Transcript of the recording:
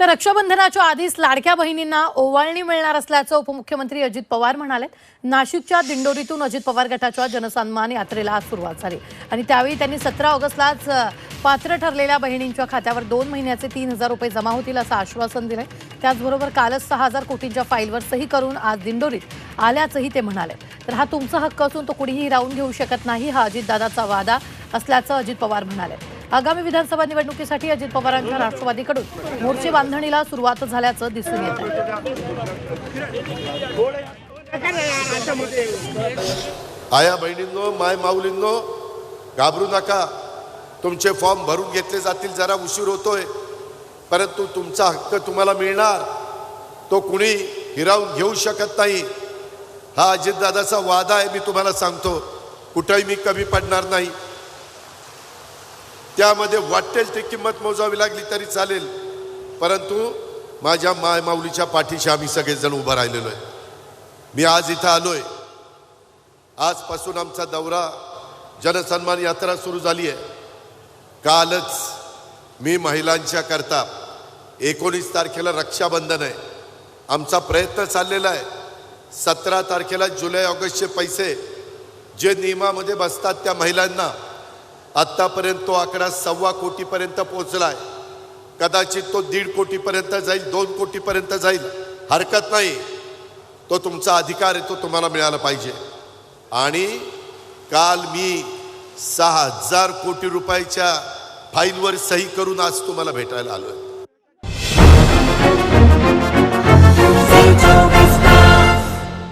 तर रक्षाबंधनाच्या आधीच लाडक्या बहिणींना ओवाळणी मिळणार असल्याचं उपमुख्यमंत्री अजित पवार म्हणाले नाशिकच्या दिंडोरीतून अजित पवार गटाच्या जनसन्मान यात्रेला आज सुरुवात झाली. आणि त्यावेळी त्यांनी सतरा ऑगस्टलाच पात्र ठरलेल्या बहिणींच्या खात्यावर दोन महिन्याचे तीन हजार रुपये जमा होतील असं आश्वासन दिलंय. त्याचबरोबर कालच सहा हजार कोटींच्या फाईलवर सही करून आज दिंडोरीत आल्याचंही ते म्हणाले. तर हा तुमचा हक्क असून तो कुणीही राहून घेऊ शकत नाही हा अजितदादाचा वादा असल्याचं अजित पवार म्हणाले. आगामी विधानसभा निवडणुकीसाठी अजित पवारांच्या राष्ट्रवादीकडून मोर्चे बांधणीला सुरुवात झाल्याचं दिसून येत आया बहिणींनो माय माऊलींनो घाबरू नका. तुमचे फॉर्म भरून घेतले जातील जरा उशीर होतोय. परंतु तुमचा हक्क तुम्हाला मिळणार. तो कुणी हिरावून घेऊ शकत नाही. हा अजितदादाचा वादा आहे मी तुम्हाला सांगतो. कुठंही मी कमी पडणार नाही. त्यामध्ये वाटेल ती किंमत मोजावी लागली तरी चालेल. परंतु माझ्या मायमाऊलीच्या पाठीशी आम्ही सगळेजण उभं राहिलेलो आहे. मी आज इथं आलोय. आजपासून आमचा दौरा जनसन्मान यात्रा सुरू झाली आहे. कालच मी महिलांच्या करता एकोणीस तारखेला रक्षाबंधन आहे. आमचा प्रयत्न चाललेला आहे. सतरा तारखेला जुलै ऑगस्टचे पैसे जे नियमामध्ये बसतात त्या महिलांना आत्तापर्यंत तो आकडा सव्वा कोटीपर्यंत पोहोचला आहे कदाचित तो दीड कोटीपर्यंत जाईल दोन कोटीपर्यंत जाईल. हरकत नाही. तो तुमचा अधिकार आहे तो तुम्हाला मिळाला पाहिजे. आणि काल मी सहा हजार कोटी रुपयाच्या फाईलवर सही करून आज तुम्हाला भेटायला आलोय.